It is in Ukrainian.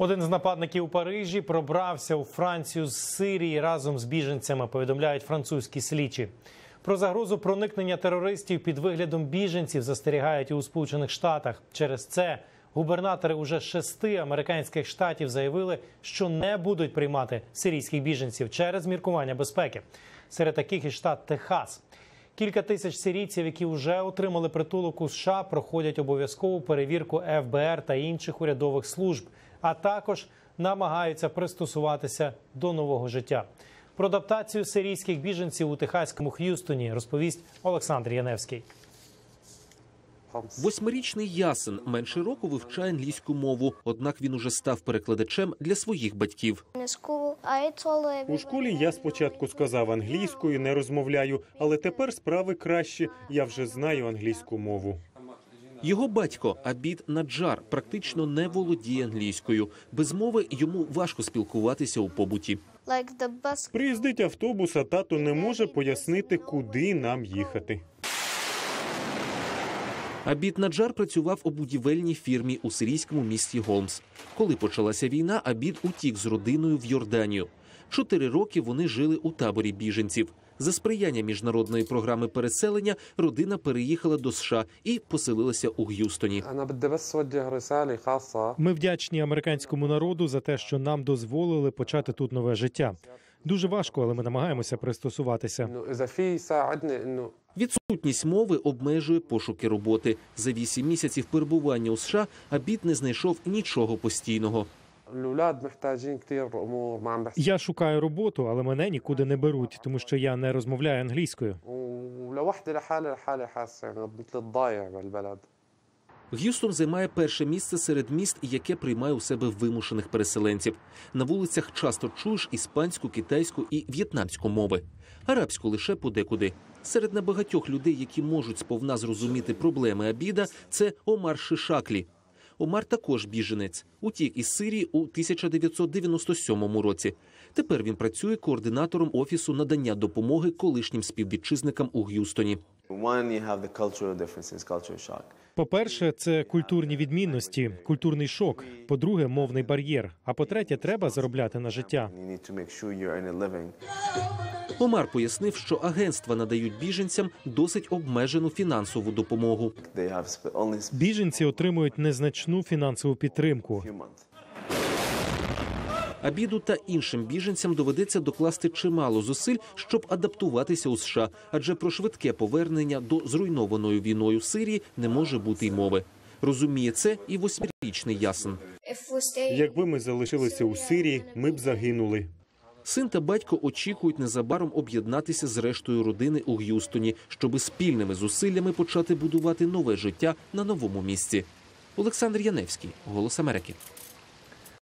Один з нападників у Парижі пробрався у Францію з Сирії разом з біженцями. Повідомляють французькі слідчі. Про загрозу проникнення терористів під виглядом біженців застерігають і у Сполучених Штатах. Через це губернатори уже шести американських штатів заявили, що не будуть приймати сирійських біженців через міркування безпеки. Серед таких і штат Техас. Кілька тисяч сирійців, які вже отримали притулок у США, проходять обов'язкову перевірку ФБР та інших урядових служб, а також намагаються пристосуватися до нового життя. Про адаптацію сирійських біженців у техаському Х'юстоні розповість Олександр Яневський. Восьмирічний Ясен менше року вивчає англійську мову, однак він уже став перекладачем для своїх батьків. У школі я спочатку сказав англійською, не розмовляю, але тепер справи краще. Я вже знаю англійську мову. Його батько Абід Наджар практично не володіє англійською. Без мови йому важко спілкуватися у побуті. Приїздить автобус, а тато не може пояснити, куди нам їхати. Абід Наджар працював у будівельній фірмі у сирійському місті Голмс. Коли почалася війна, Абід утік з родиною в Йорданію. Чотири роки вони жили у таборі біженців. За сприяння міжнародної програми переселення родина переїхала до США і поселилася у Г'юстоні. Ми вдячні американському народу за те, що нам дозволили почати тут нове життя. Дуже важко, але ми намагаємося пристосуватися. Відсутність мови обмежує пошуки роботи за вісім місяців перебування у США. Абід не знайшов нічого постійного. Я шукаю роботу, але мене нікуди не беруть, тому що я не розмовляю англійською. Г'юстон займає перше місце серед міст, яке приймає у себе вимушених переселенців. На вулицях часто чуєш іспанську, китайську і в'єтнамську мови, арабську лише подекуди. Серед небагатьох людей, які можуть сповна зрозуміти проблеми Абіда, це Омар Шишаклі. Омар також біженець. Утік із Сирії у 1997 році. Тепер він працює координатором офісу надання допомоги колишнім співвітчизникам у Г'юстоні. One, you have the cultural differences, cultural shock. По-перше, це культурні відмінності, культурний шок. По-друге, мовний бар'єр. А по-третє, треба заробляти на життя. Омар пояснив, що агентства надають біженцям досить обмежену фінансову допомогу. Біженці отримують незначну фінансову підтримку. Абіду та іншим біженцям доведеться докласти чимало зусиль, щоб адаптуватися у США, адже про швидке повернення до зруйнованої війною Сирії не може бути й мови. Розуміє це і восьмирічний Ясен. Якби ми залишилися у Сирії, ми б загинули. Син та батько очікують незабаром об'єднатися з рештою родини у Г'юстоні, щоби спільними зусиллями почати будувати нове життя на новому місці. Олександр Яневський, Голос Америки.